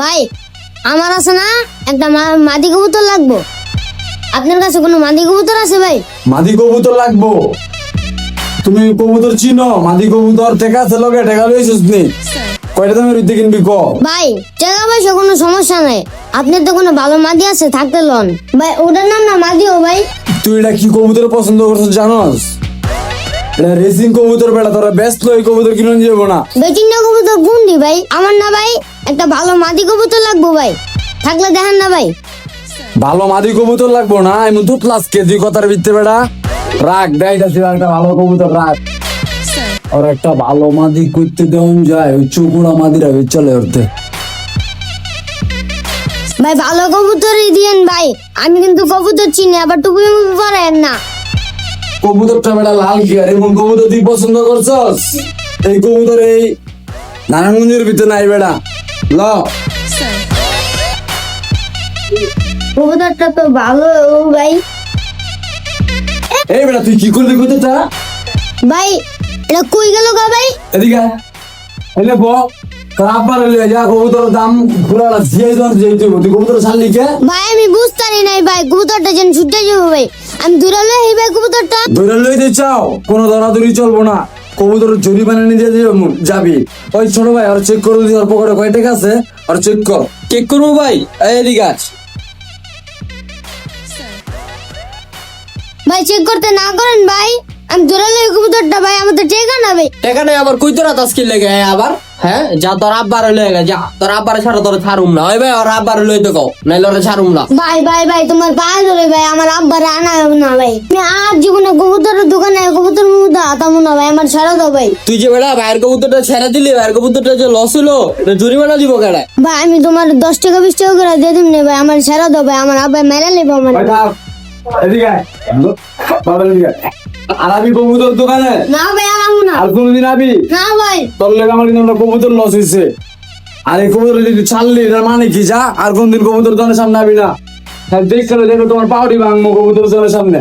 ভাই আমার আছে না একটা মাদি কবুতর লাগবো। আপনার কাছে কোনো মাদি কবুতর আছে ভাই? মাদি কবুতর লাগবো। তুমি কবুতর চিনো মাদি কবুতর টেকা আছে লগে টেকা লইছিস নি? কয়টা দামের উদ্যোগ কিনবি ক? ভাই টাকা পয়সা কোনো সমস্যা নাই। আপনার তো কোনো ভালো মাদি আছে থাকতে লন। ভাই ওটার নাম না মাদিও ভাই। তুই এটা কি কবুতর পছন্দ করছিস জানোস? এটা রেসিং কবুতর বেটা তোরা ব্যস্ত এই কবুতর কিনে যাব না। বেচিংটা কবুতর কোনটি ভাই আমার না ভাই একটা ভালো মাদি কবুতর লাগবো ভাই। থাকলে দেখেন না ভাই। ভালো মাদি কবুতর লাগবো না আমি দুধ লাসকে তুই কথার ভিত্তে বেটা। রাখ ছিল একটা ভালো কবুতর রাখ আর একটা ভালো মাদি করতে দেওয়া যায় ওই চুকুড়া মাদিরা চলে উঠতে ভাই ভালো কবুতরই দিয়েন ভাই আমি কিন্তু কবুতর চিনি আবার টুপি মুপি পরেন না। কবুতরটা বেটা লাল আর এমন কবুতর তুই পছন্দ করছস? এই কবুতর এই নারায়ণগঞ্জের ভিতরে নাই বেটা ল। কবুতরটা তো ভালো ও ভাই। এই বেটা তুই কি করলি কবুতরটা ভাই এটা কই গেল গা ভাই? এদিকে এলে ব। কাবার এলে যা কবুতর দাম ঘুরা জিয়ে জন জিয়ে তুই কবুতর ছাড়লি কে? ভাই আমি বুঝতারি নাই ভাই কবুতরটা যেন ছুটে যাব ভাই। আমি দূরে লই ভাই কবুতরটা। ধরে লইতে চাও কোনো ধরাধরি চলবো না। কবুতর জরিমানা নিয়ে দিয়ে যাবি। ওই ছোট ভাই আর চেক করে দিই অল্প করে কয় টাকা আছে আর চেক কর। চেক করব ভাই এই এদিকে আস ভাই চেক করতে না করেন ভাই? আমি দূরে লই কবুতরটা ভাই আমাদের টেকা না ভাই। টাকা আবার কই তোরা তাস্কি লেগে আবার? হ্যাঁ? যা তোর আব্বার লেগে যা। তোর আব্বার ছাড়া তোর ছাড়ুম না। ওই ভাই ওর আব্বার লই তো কও নাইলে ওরা ছাড়ুম না। ভাই ভাই ভাই তোমার পায়ে ধরে ভাই আমার আব্বার আনা হবে না ভাই। আমি আর জীবনে কবুতরের দোকানে কবুতর মুদা আতাম না ভাই আমার ছাড়া দাও ভাই। তুই যে বেটা ভাইয়ের কবুতরটা ছেড়ে দিলি ভাইয়ের কবুতরটা যে লস হলো এটা জরিমানা দিব কেডায় ভাই আমি তোমার দশ টাকা বিশ টাকা করে দিয়ে দিন ভাই আমার ছাড়া দাও ভাই আমার আব্বা মেরে নেব আমার। এদিকে আয়। বাবা এদিকে আয়। আর আমি কবুতর দোকানে? না ভাই আর আমু না। আর কোনদিন আবি না ভাই। তোর লেগে আমার কিন্তু একটা কবুতর লস হয়েছে আর এই কবুতর যদি ছাড়লি এটার মানে কি? যা আর কোনদিন কবুতর দোকানের সামনে আবি না। দেখ দেখো তোমার পাউডি ভাঙবো কবুতর দোকানের সামনে।